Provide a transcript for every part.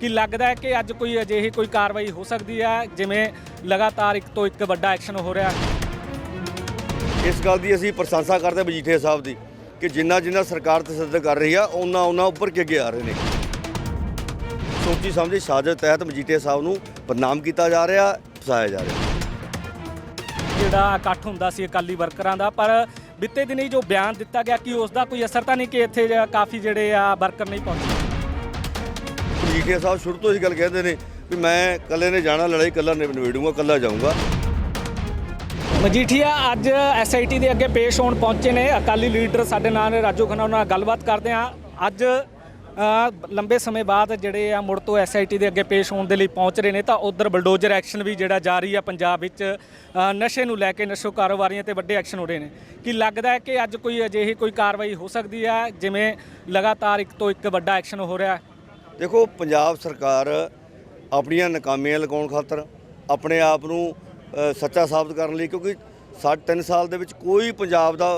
ਕਿ ਲੱਗਦਾ ਹੈ ਕਿ ਅੱਜ ਕੋਈ ਅਜਿਹੀ ਕੋਈ ਕਾਰਵਾਈ ਹੋ ਸਕਦੀ ਹੈ ਜਿਵੇਂ ਲਗਾਤਾਰ ਇੱਕ ਤੋਂ ਇੱਕ ਵੱਡਾ ਐਕਸ਼ਨ ਹੋ ਰਿਹਾ ਇਸ ਗੱਲ ਦੀ ਅਸੀਂ ਪ੍ਰਸ਼ੰਸਾ ਕਰਦੇ ਹਾਂ ਮਜੀਠੀਆ ਸਾਹਿਬ ਦੀ ਕਿ ਜਿੰਨਾ ਜਿੰਨਾ ਸਰਕਾਰ ਤਸੱਦਦ ਕਰ ਰਹੀ ਆ ਉਹਨਾਂ ਉਹਨਾਂ ਉੱਪਰ ਕੇ ਅੱਗੇ ਆ ਰਹੇ ਨੇ। ਸੋਚੀ ਸਮਝੀ ਸਾਜ਼ਿਸ਼ ਤਹਿਤ ਮਜੀਠੀਆ ਸਾਹਿਬ ਨੂੰ ਬਦਨਾਮ ਕੀਤਾ ਜਾ ਰਿਹਾ ਫਸਾਇਆ ਜਾ ਰਿਹਾ। ਜਿਹੜਾ ਇਕੱਠ ਹੁੰਦਾ ਸੀ ਅਕਾਲੀ ਵਰਕਰਾਂ ਦਾ ਪਰ ਬੀਤੇ ਦਿਨੀ ਜੋ ਬਿਆਨ ਦਿੱਤਾ ਗਿਆ ਕਿ ਉਸ ਦਾ ਕੋਈ ਅਸਰ ਤਾਂ ਨਹੀਂ ਕਿ ਇੱਥੇ ਕਾਫੀ ਜਿਹੜੇ ਆ ਵਰਕਰ ਨਹੀਂ ਪਹੁੰਚੇ। ਮਜੀਠੀਆ ਸਾਹਿਬ ਸ਼ੁਰੂ ਤੋਂ ਹੀ ਗੱਲ ਕਹਿੰਦੇ ਨੇ ਵੀ ਮੈਂ ਇਕੱਲੇ ਨੇ ਜਾਣਾ ਲੜਾਈ ਇਕੱਲਾ ਨੇ ਇਕੱਲਾ ਜਾਊਂਗਾ। ਮਜੀਠੀਆ ਅੱਜ ਐਸਆਈਟੀ ਦੇ ਅੱਗੇ ਪੇਸ਼ ਹੋਣ ਪਹੁੰਚੇ ਨੇ। ਅਕਾਲੀ ਲੀਡਰ ਸਾਡੇ ਨਾਲ ਨੇ, ਰਾਜੂ ਖੰਨਾ ਉਹਨਾਂ ਨਾਲ ਗੱਲਬਾਤ ਕਰਦੇ ਆ ਅੱਜ ਲੰਬੇ ਸਮੇਂ ਬਾਅਦ ਜਿਹੜੇ ਆ ਮੁੜ ਤੋਂ ਐਸਆਈਟੀ ਦੇ ਅੱਗੇ ਪੇਸ਼ ਹੋਣ ਦੇ ਲਈ ਪਹੁੰਚ ਰਹੇ ਨੇ ਤਾਂ ਉਧਰ ਬਲਡੋਜ਼ਰ ਐਕਸ਼ਨ ਵੀ ਜਿਹੜਾ ਜਾਰੀ ਆ ਪੰਜਾਬ ਵਿੱਚ ਨਸ਼ੇ ਨੂੰ ਲੈ ਕੇ ਨਸ਼ੋ ਕਾਰੋਬਾਰੀਆਂ ਤੇ ਵੱਡੇ ਐਕਸ਼ਨ ਹੋ ਰਹੇ ਨੇ। ਕੀ ਲੱਗਦਾ ਹੈ ਕਿ ਅੱਜ ਕੋਈ ਅਜਿਹੀ ਕੋਈ ਕਾਰਵਾਈ ਹੋ ਸਕਦੀ ਹੈ? ਜਿਵੇਂ ਲਗਾਤਾਰ ਇੱਕ ਤੋਂ ਇੱਕ ਵੱਡਾ ਐਕਸ਼ਨ ਹੋ ਰਿਹਾ ਹੈ। ਦੇਖੋ, ਪੰਜਾਬ ਸਰਕਾਰ ਆਪਣੀਆਂ ਨਾਕਾਮੀਆਂ ਲਗਾਉਣ ਖਾਤਰ ਆਪਣੇ ਆਪ ਨੂੰ ਸੱਚਾ ਸਾਬਤ ਕਰਨ ਲਈ ਕਿਉਂਕਿ ਸਾਢੇ 3 ਸਾਲ ਦੇ ਵਿੱਚ ਕੋਈ ਪੰਜਾਬ ਦਾ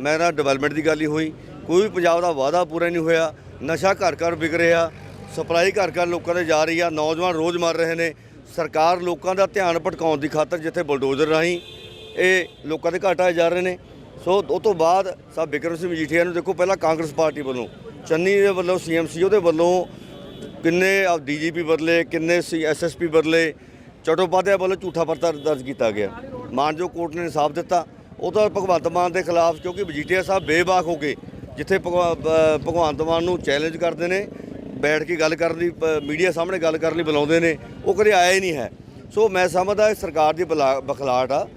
ਮੇਰਾ ਡਿਵੈਲਪਮੈਂਟ ਦੀ ਗੱਲ ਨਹੀਂ ਹੋਈ, ਕੋਈ ਵੀ ਪੰਜਾਬ ਦਾ ਵਾਅਦਾ ਪੂਰਾ ਨਹੀਂ ਹੋਇਆ। ਨਸ਼ਾ ਘਰ ਘਰ ਵਿਕ ਰਿਹਾ, ਸਪਲਾਈ ਘਰ ਘਰ ਲੋਕਾਂ ਦੇ ਜਾ ਰਹੀ ਆ, ਨੌਜਵਾਨ ਰੋਜ਼ ਮਰ ਰਹੇ ਨੇ। ਸਰਕਾਰ ਲੋਕਾਂ ਦਾ ਧਿਆਨ ਭਟਕਾਉਣ ਦੀ ਖਾਤਰ ਜਿੱਥੇ ਬਲਡੋਜ਼ਰ ਰਾਹੀਂ ਇਹ ਲੋਕਾਂ ਦੇ ਘਾਟਾਏ ਜਾ ਰਹੇ ਨੇ। ਸੋ ਉਹ ਤੋਂ ਬਾਅਦ ਸਾਹਿਬ ਬਿਕਰਮ ਸਿੰਘ ਮਜੀਠੀਆ ਨੂੰ ਦੇਖੋ, ਪਹਿਲਾਂ ਕਾਂਗਰਸ ਪਾਰਟੀ ਵੱਲੋਂ, ਚੰਨੀ ਦੇ ਵੱਲੋਂ ਸੀਐਮਸੀ ਉਹਦੇ ਵੱਲੋਂ ਕਿੰਨੇ ਡੀਜੀਪੀ ਬਦਲੇ, ਕਿੰਨੇ ਸੀ ਐਸਐਸਪੀ ਬਦਲੇ ਚਟੋਪਾਧਿਆ ਵੱਲੋਂ ਝੂਠਾ ਪਰਚਾ ਦਰਜ ਕੀਤਾ ਗਿਆ। ਮਾਨਜੋ ਕੋਰਟ ਨੇ ਇਨਸਾਫ ਦਿੱਤਾ। ਉਹ ਤਾਂ ਭਗਵੰਤ ਮਾਨ ਦੇ ਖਿਲਾਫ, ਕਿਉਂਕਿ ਮਜੀਠੀਆ ਸਾਹਿਬ ਬੇਬਾਕ ਹੋ ਕੇ ਜਿੱਥੇ ਭਗਵਾ- ਭਗਵੰਤ ਮਾਨ ਨੂੰ ਚੈਲੰਜ ਕਰਦੇ ਨੇ, ਬੈਠ ਕੇ ਗੱਲ ਕਰਨ ਲਈ ਮੀਡੀਆ ਸਾਹਮਣੇ ਗੱਲ ਕਰਨ ਲਈ ਬੁਲਾਉਂਦੇ ਨੇ, ਉਹ ਕਦੇ ਆਇਆ ਹੀ ਨਹੀਂ ਹੈ। ਸੋ ਮੈਂ ਸਮਝਦਾ ਇਹ ਸਰਕਾਰ ਦੀ ਬਲਾ- ਬਖਲਾਟ ਆ।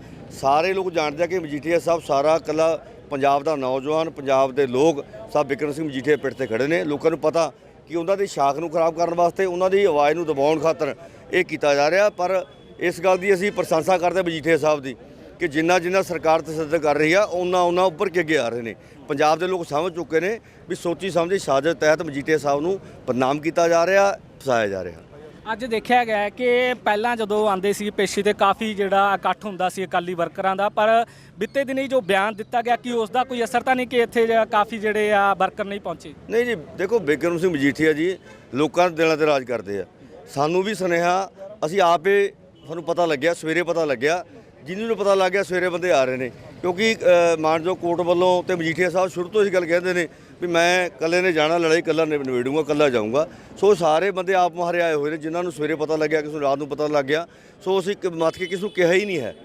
ਸਾਰੇ ਲੋਕ ਜਾਣਦੇ ਆ ਕਿ ਮਜੀਠੀਆ ਸਾਹਿਬ ਸਾਰਾ ਕੱਲਾ ਪੰਜਾਬ ਦਾ ਨੌਜਵਾਨ, ਪੰਜਾਬ ਦੇ ਲੋਕ ਸਭ ਬਿਕਰਮ ਸਿੰਘ ਮਜੀਠੀਆ ਪਿੱਠ ਤੇ ਖੜੇ ਨੇ। ਲੋਕਾਂ ਨੂੰ ਪਤਾ ਕਿ ਉਹਨਾਂ ਦੀ ਸ਼ਾਖ ਨੂੰ ਖਰਾਬ ਕਰਨ ਵਾਸਤੇ ਉਹਨਾਂ ਦੀ ਆਵਾਜ਼ ਨੂੰ ਦਬਾਉਣ ਖਾਤਰ ਇਹ ਕੀਤਾ ਜਾ ਰਿਹਾ। ਪਰ ਇਸ ਗੱਲ ਦੀ ਅਸੀਂ ਪ੍ਰਸ਼ੰਸਾ ਕਰਦੇ ਹਾਂ ਮਜੀਠੀਆ ਸਾਹਿਬ ਦੀ ਕਿ ਜਿੰਨਾ ਜਿੰਨਾ ਸਰਕਾਰ ਤਸੱਦਦ ਕਰ ਰਹੀ ਆ ਉਹਨਾਂ ਉਹਨਾਂ ਉੱਪਰ ਕੇ ਅੱਗੇ ਆ ਰਹੇ ਨੇ। ਪੰਜਾਬ ਦੇ ਲੋਕ ਸਮਝ ਚੁੱਕੇ ਨੇ ਵੀ ਸੋਚੀ ਸਮਝੀ ਸਾਜ਼ਿਸ਼ ਤਹਿਤ ਮਜੀਠੀਆ ਸਾਹਿਬ ਨੂੰ ਬਦਨਾਮ ਕੀਤਾ ਜਾ ਰਿਹਾ, ਫਸਾਇਆ ਜਾ ਰਿਹਾ। ਅੱਜ ਦੇਖਿਆ ਗਿਆ ਹੈ ਕਿ ਪਹਿਲਾਂ ਜਦੋਂ ਆਂਦੇ ਸੀ ਪੇਸ਼ੀ ਤੇ ਕਾਫੀ ਜਿਹੜਾ ਇਕੱਠ ਹੁੰਦਾ ਸੀ ਅਕਾਲੀ ਵਰਕਰਾਂ ਦਾ ਪਰ ਬੀਤੇ ਦਿਨੀ ਜੋ ਬਿਆਨ ਦਿੱਤਾ ਗਿਆ ਕਿ ਉਸ ਦਾ ਕੋਈ ਅਸਰ ਤਾਂ ਨਹੀਂ ਕਿ ਇੱਥੇ ਜ- ਕਾਫੀ ਜਿਹੜੇ ਆ ਵਰਕਰ ਨਹੀਂ ਪਹੁੰਚੇ? ਨਹੀਂ ਜੀ ਦੇਖੋ ਬਿਕਰਮ ਸਿੰਘ ਮਜੀਠੀਆ ਜੀ ਲੋਕਾਂ ਦੇ ਦਿਲਾਂ ਤੇ ਰਾਜ ਕਰਦੇ ਆ। ਸਾਨੂੰ ਵੀ ਸੁਨੇਹਾ ਅਸੀਂ ਆਪੇ ਸਾਨੂੰ ਪਤਾ ਲੱਗਿਆ ਸਵੇਰੇ ਪਤਾ ਲੱਗਿਆ। ਜਿਹਨੂੰ ਨੂੰ ਪਤਾ ਲੱਗ ਗਿਆ ਸਵੇਰੇ ਬੰਦੇ ਆ ਰਹੇ ਨੇ। ਕਿਉਂਕਿ ਅ, ਮਾਨਜੋ ਕੋਰਟ ਵੱਲੋਂ ਤੇ ਮਜੀਠੀਆ ਸਾਹਿਬ ਸ਼ੁਰੂ ਤੋਂ ਹੀ ਗੱਲ ਕਹਿੰਦੇ ਨੇ ਵੀ ਮੈਂ ਇਕੱਲੇ ਨੇ ਜਾਣਾ, ਲੜਾਈ ਇਕੱਲਾ ਨੇ, ਨਿਬੇੜੂੰਗਾ, ਇਕੱਲਾ ਜਾਊਂਗਾ। ਸੋ ਸਾਰੇ ਬੰਦੇ ਆਪ ਮੁਹਾਰੇ ਆਏ ਹੋਏ ਨੇ, ਜਿਨ੍ਹਾਂ ਨੂੰ ਸਵੇਰੇ ਪਤਾ ਲੱਗਿਆ, ਕਿਸੇ ਨੂੰ ਰਾਤ ਨੂੰ ਪਤਾ ਲੱਗ ਗਿਆ। ਸੋ ਅਸੀਂ ਮੱਥ ਕੇ ਕਿਸ ਨੂੰ ਕਿਹਾ ਹੀ ਨਹੀਂ ਹੈ।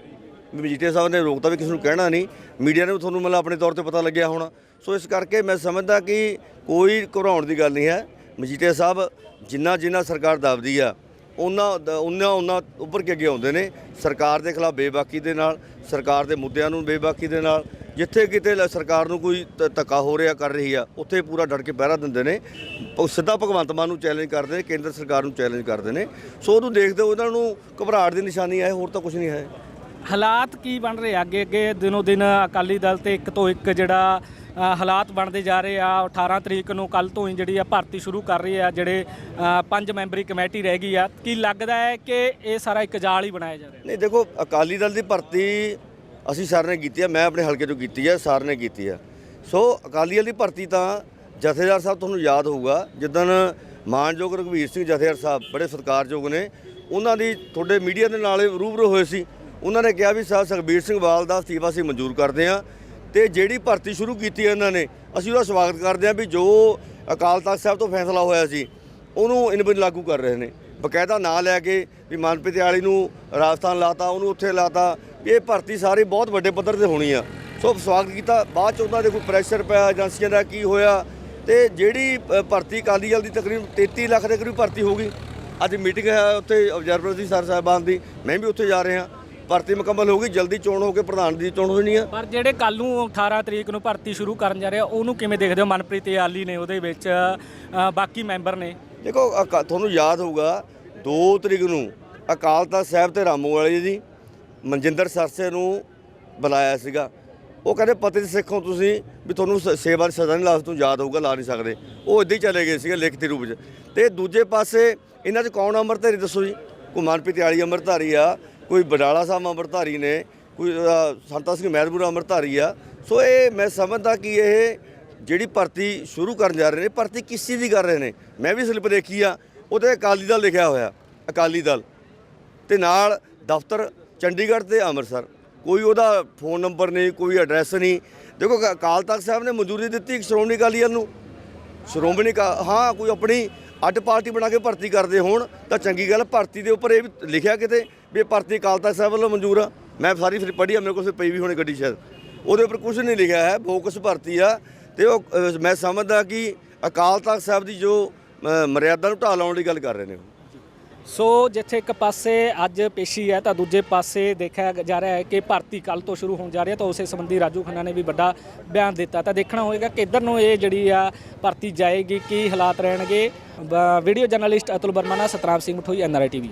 ਵੀ ਮਜੀਠੀਆ ਸਾਹਿਬ ਨੇ ਰੋਕਤਾ ਵੀ ਕਿਸੇ ਨੂੰ ਕਹਿਣਾ ਨਹੀਂ। ਮੀਡੀਆ ਨੇ ਵੀ ਤੁਹਾਨੂੰ ਮਤਲਬ ਆਪਣੇ ਤੌਰ ਤੇ ਪਤਾ ਲੱਗਿਆ ਹੋਣਾ। ਸੋ ਇਸ ਕਰਕੇ ਮੈਂ ਸਮਝਦਾ ਕਿ ਕੋਈ ਘਬਰਾਉਣ ਦੀ ਗੱਲ ਨਹੀਂ ਹੈ। ਮਜੀਠੀਆ ਸਾਹਿਬ ਜਿੰਨਾ ਜਿੰਨਾ ਸਰਕਾਰ ਦਬਦੀ ਆ ਉਹਨਾਂ ਦਾ- ਉਹਨਾਂ ਉਹਨਾਂ ਉੱਪਰ ਕੇ ਅੱਗੇ ਆਉਂਦੇ ਨੇ। ਸਰਕਾਰ ਦੇ ਖਿਲਾਫ ਬੇਬਾਕੀ ਦੇ ਨਾਲ, ਸਰਕਾਰ ਦੇ ਮੁੱਦਿਆਂ ਨੂੰ ਬੇਬਾਕੀ ਦੇ ਨਾਲ ਜਿੱਥੇ ਕਿਤੇ ਸਰਕਾਰ ਨੂੰ ਕੋਈ ਧੱਕਾ ਹੋ ਰਿਹਾ ਕਰ ਰਹੀ ਆ ਉੱਥੇ ਪੂਰਾ ਡਟ ਕੇ ਪਹਿਰਾ ਦਿੰਦੇ ਨੇ। ਉਹ ਸਿੱਧਾ ਭਗਵੰਤ ਮਾਨ ਨੂੰ ਚੈਲੰਜ ਕਰਦੇ ਨੇ ਕੇਂਦਰ ਸਰਕਾਰ ਨੂੰ ਚੈਲੰਜ ਕਰਦੇ ਨੇ। ਸੋ ਉਹਨੂੰ ਦੇਖਦੇ ਹੋ ਉਹਨਾਂ ਨੂੰ ਘਬਰਾਹਟ ਦੀ ਨਿਸ਼ਾਨੀ ਹੈ ਹੋਰ ਤਾਂ ਕੁਝ ਨਹੀਂ ਹੈ। ਹਾਲਾਤ ਕੀ ਬਣ ਰਹੇ ਆ? ਅੱਗੇ ਅੱਗੇ ਦਿਨੋ ਦਿਨ ਅਕਾਲੀ ਦਲ ਤੇ ਇੱਕ ਤੋਂ ਇੱਕ ਜਿਹੜਾ ਹਾਲਾਤ ਬਣਦੇ ਜਾ ਰਹੇ ਆ। 18 ਤਰੀਕ ਨੂੰ ਕੱਲ ਤੋਂ ਹੀ ਜਿਹੜੀ ਆ ਭਰਤੀ ਸ਼ੁਰੂ ਕਰ ਰਹੀ ਆ ਜਿਹੜੇ ਪੰਜ ਮੈਂਬਰੀ ਕਮੇਟੀ ਰਹਿ ਗਈ ਆ। ਕੀ ਲੱਗਦਾ ਹੈ ਕਿ ਇਹ ਸਾਰਾ ਇੱਕ ਜਾਲ ਹੀ ਬਣਾਇਆ ਜਾ ਰਿਹਾ? ਨਹੀਂ ਦੇਖੋ ਅਕਾਲੀ ਦਲ ਦੀ ਭਰਤੀ ਅਸੀਂ ਸਾਰ ਨੇ ਕੀਤੀ ਹੈ ਮੈਂ ਆਪਣੇ ਹਲਕੇ ਤੋਂ ਕੀਤੀ ਹੈ ਸਾਰ ਨੇ ਕੀਤੀ ਹੈ ਸੋ ਅਕਾਲੀ ਦਲ ਦੀ ਭਰਤੀ ਤਾਂ ਜਥੇਦਾਰ ਸਾਹਿਬ ਤੁਹਾਨੂੰ ਯਾਦ ਹੋਊਗਾ, ਜਿੱਦਣ ਮਾਨਯੋਗ ਰਘਵੀਰ ਸਿੰਘ ਜਥੇਦਾਰ ਸਾਹਿਬ ਬੜੇ ਸਤਿਕਾਰਯੋਗ ਨੇ, ਉਹਨਾਂ ਦੀ ਤੁਹਾਡੇ ਮੀਡੀਆ ਦੇ ਨਾਲ ਰੂਬਰੂ ਹੋਏ ਸੀ। ਉਹਨਾਂ ਨੇ ਕਿਹਾ ਵੀ ਸਾਹਿਬ ਸੁਖਬੀਰ ਸਿੰਘ ਬਾਲ ਦਾ ਅਸਤੀਫਾ ਅਸੀਂ ਮਨਜ਼ੂਰ ਕਰਦੇ ਹਾਂ ਤੇ ਜਿਹੜੀ ਭਰਤੀ ਸ਼ੁਰੂ ਕੀਤੀ ਇਹਨਾਂ ਨੇ, ਅਸੀਂ ਉਹਦਾ ਸਵਾਗਤ ਕਰਦੇ ਹਾਂ ਵੀ ਜੋ ਅਕਾਲ ਤਖਤ ਸਾਹਿਬ ਤੋਂ ਫੈਸਲਾ ਹੋਇਆ ਸੀ, ਉਹਨੂੰ ਇਨ ਬਿਨ ਲਾਗੂ ਕਰ ਰਹੇ ਨੇ। ਬਕਾਇਦਾ ਨਾਂ ਲੈ ਕੇ ਵੀ ਮਨਪ੍ਰੀਤ ਵਾਲੀ ਨੂੰ ਰਾਜਸਥਾਨ ਲਾਤਾ, ਉਹਨੂੰ ਉੱਥੇ ਲਾਤਾ। ਵੀ ਇਹ ਭਰਤੀ ਸਾਰੀ ਬਹੁਤ ਵੱਡੇ ਪੱਧਰ ਤੇ ਹੋਣੀ ਆ। ਸੋ ਸਵਾਗਤ ਕੀਤਾ। ਬਾਅਦ ਚ ਉਹਨਾਂ ਦੇ ਕੋਈ ਪ੍ਰੈਸ਼ਰ ਪਿਆ ਏਜੰਸੀਆਂ ਦਾ, ਕੀ ਹੋਇਆ? ਤੇ ਜਿਹੜੀ ਭਰਤੀ ਅਕਾਲੀ ਦਲ ਦੀ ਤਕਰੀਬਨ 33 ਲੱਖ ਦੇ ਕਰੀਬ ਭਰਤੀ ਹੋ ਗਈ। ਅੱਜ ਮੀਟਿੰਗ ਹੈ ਉੱਥੇ ਆਬਜ਼ਰਵਰ ਦੀ ਸਰ ਸਾਹਿਬਾਨ ਦੀ। ਮੈਂ ਵੀ ਉੱਥੇ ਜਾ ਰਿਹਾ। ਭਰਤੀ ਮੁਕੰਮਲ ਹੋ ਗਈ। ਜਲਦੀ ਚੋਣ ਹੋ ਕੇ ਪ੍ਰਧਾਨ ਦੀ ਚੋਣ ਹੋਣੀ ਆ। ਪਰ ਜਿਹੜੇ ਕੱਲ ਨੂੰ 18 ਤਰੀਕ ਨੂੰ ਭਰਤੀ ਸ਼ੁਰੂ ਕਰਨ ਜਾ ਰਹੇ ਆ, ਉਹਨੂੰ ਕਿਵੇਂ ਦੇਖਦੇ ਹੋ? ਮਨਪ੍ਰੀਤ ਆਲੀ ਨੇ ਉਹਦੇ ਵਿੱਚ ਬਾਕੀ ਮੈਂਬਰ ਨੇ। ਦੇਖੋ ਅਕਾ- ਤੁਹਾਨੂੰ ਯਾਦ ਹੋਊਗਾ 2 ਤਰੀਕ ਨੂੰ ਅਕਾਲ ਤਖਤ ਸਾਹਿਬ ਤੇ ਰਾਮੂ ਵਾਲੇ ਜੀ ਮਨਜਿੰਦਰ ਸਰਸੇ ਨੂੰ ਬੁਲਾਇਆ ਸੀਗਾ। ਉਹ ਕਹਿੰਦੇ ਪਤੀ ਦੇ ਸਿੱਖੋਂ ਤੁਸੀਂ ਵੀ ਤੁਹਾਨੂੰ ਸ- ਸੇਵਾ ਦੀ ਸਜ਼ਾ ਨਹੀਂ ਲਾ ਤੁਹਾਨੂੰ ਯਾਦ ਹੋਊਗਾ ਲਾ ਨਹੀਂ ਸਕਦੇ। ਉਹ ਇੱਦਾਂ ਹੀ ਚਲੇ ਗਏ ਸੀਗੇ ਲਿਖਤੀ ਰੂਪ 'ਚ। ਤੇ ਦੂਜੇ ਪਾਸੇ ਇਹਨਾਂ 'ਚ ਕੌਣ ਅੰਮ੍ਰਿਤਧਾਰੀ ਦੱਸੋ ਜੀ? ਕੋਈ ਮਨਪ੍ਰੀਤ ਵਾਲੀ ਅੰਮ੍ਰਿਤਧਾਰੀ ਆ ਕੋਈ ਬਡਾਲਾ ਸਾਹਿਬ ਅੰਮ੍ਰਿਤਧਾਰੀ ਨੇ ਕੋਈ ਅ, ਸੰਤਾ ਸਿੰਘ ਮਹਿਰਪੁਰ ਅੰਮ੍ਰਿਤਧਾਰੀ ਆ। ਸੋ ਇਹ ਮੈਂ ਸਮਝਦਾ ਕਿ ਇਹ ਜਿਹੜੀ ਭਰਤੀ ਸ਼ੁਰੂ ਕਰਨ ਜਾ ਰਹੇ ਨੇ, ਭਰਤੀ ਕਿਸ ਚੀਜ਼ ਦੀ ਕਰ ਰਹੇ ਨੇ। ਮੈਂ ਵੀ ਸਲਿੱਪ ਦੇਖੀ ਆ ਉਹਤੇ ਅਕਾਲੀ ਦਲ ਲਿਖਿਆ ਹੋਇਆ, ਅਕਾਲੀ ਦਲ। ਤੇ ਨਾਲ ਦਫ਼ਤਰ ਚੰਡੀਗੜ੍ਹ ਤੇ ਅੰਮ੍ਰਿਤਸਰ। ਕੋਈ ਉਹਦਾ ਫੋਨ ਨੰਬਰ ਨਹੀਂ, ਕੋਈ ਐਡਰੈਸ ਨਹੀਂ। ਦੇਖੋ ਅਕਾਲ ਤਖਤ ਸਾਹਿਬ ਨੇ ਮਨਜ਼ੂਰੀ ਦਿੱਤੀ ਸ਼੍ਰੋਮਣੀ ਅਕਾਲੀ ਦਲ ਨੂੰ। ਸ਼੍ਰੋਮਣੀ ਕਾ ਹਾਂ, ਕੋਈ ਆਪਣੀ ਅੱਡ ਪਾਰਟੀ ਬਣਾ ਕੇ ਭਰਤੀ ਕਰਦੇ ਹੋਣ, ਤਾਂ ਚੰਗੀ ਗੱਲ ਭਰਤੀ ਦੇ ਉੱਪਰ ਇਹ ਵੀ ਲਿਖਿਆ ਕਿਤੇ ਵੀ ਭਰਤੀ ਅਕਾਲ ਤਖਤ ਸਾਹਿਬ ਵੱਲੋਂ ਮਨਜ਼ੂਰ ਆ। ਮੈਂ ਸਾਰੀ ਫਿਰ ਪੜ੍ਹੀ ਆ, ਮੇਰੇ ਕੋਲ ਫਿਰ ਪਈ ਵੀ ਹੋਣੀ ਗੱਡੀ ਸ਼ਾਇਦ। ਉਹਦੇ ਉੱਪਰ ਕੁਝ ਨਹੀਂ ਲਿਖਿਆ ਹੈ ਬੋਕਸ ਭਰਤੀ ਆ। ਤੇ ਉਹ ਅ, ਮੈਂ ਸਮਝਦਾ ਕਿ ਅਕਾਲ ਤਖਤ ਸਾਹਿਬ ਦੀ ਜੋ ਅ, ਮਰਿਆਦਾ ਨੂੰ ਢਾਹ ਲਾਉਣ ਦੀ ਗੱਲ ਕਰ ਰਹੇ ਨੇ ਉਹ। ਸੋ ਜਿੱਥੇ ਇੱਕ ਪਾਸੇ ਅੱਜ ਪੇਸ਼ੀ ਹੈ ਤਾਂ ਦੂਜੇ ਪਾਸੇ ਦੇਖਿਆ ਜਾ ਰਿਹਾ ਹੈ ਕਿ ਭਰਤੀ ਕੱਲ ਤੋਂ ਸ਼ੁਰੂ ਹੋਣ ਜਾ ਰਹੀ ਹੈ ਤਾਂ ਉਸੇ ਸੰਬੰਧੀ ਰਾਜੂ ਖੰਨਾ ਨੇ ਵੀ ਵੱਡਾ ਬਿਆਨ ਦਿੱਤਾ। ਤਾਂ ਦੇਖਣਾ ਹੋਏਗਾ ਕਿ ਇੱਧਰ ਨੂੰ ਇਹ ਜਿਹੜੀ ਆ ਭਰਤੀ ਜਾਏਗੀ ਕੀ ਹਾਲਾਤ ਰਹਿਣਗੇ। ਬ- ਵੀਡੀਓ ਜਰਨਲਿਸਟ ਅਤੁਲ ਵਰਮਾ ਨਾਲ ਸਤਨਾਮ ਸਿੰਘ ਮਠੋਈ ਐਨਆਰਆਈ ਟੀਵੀ।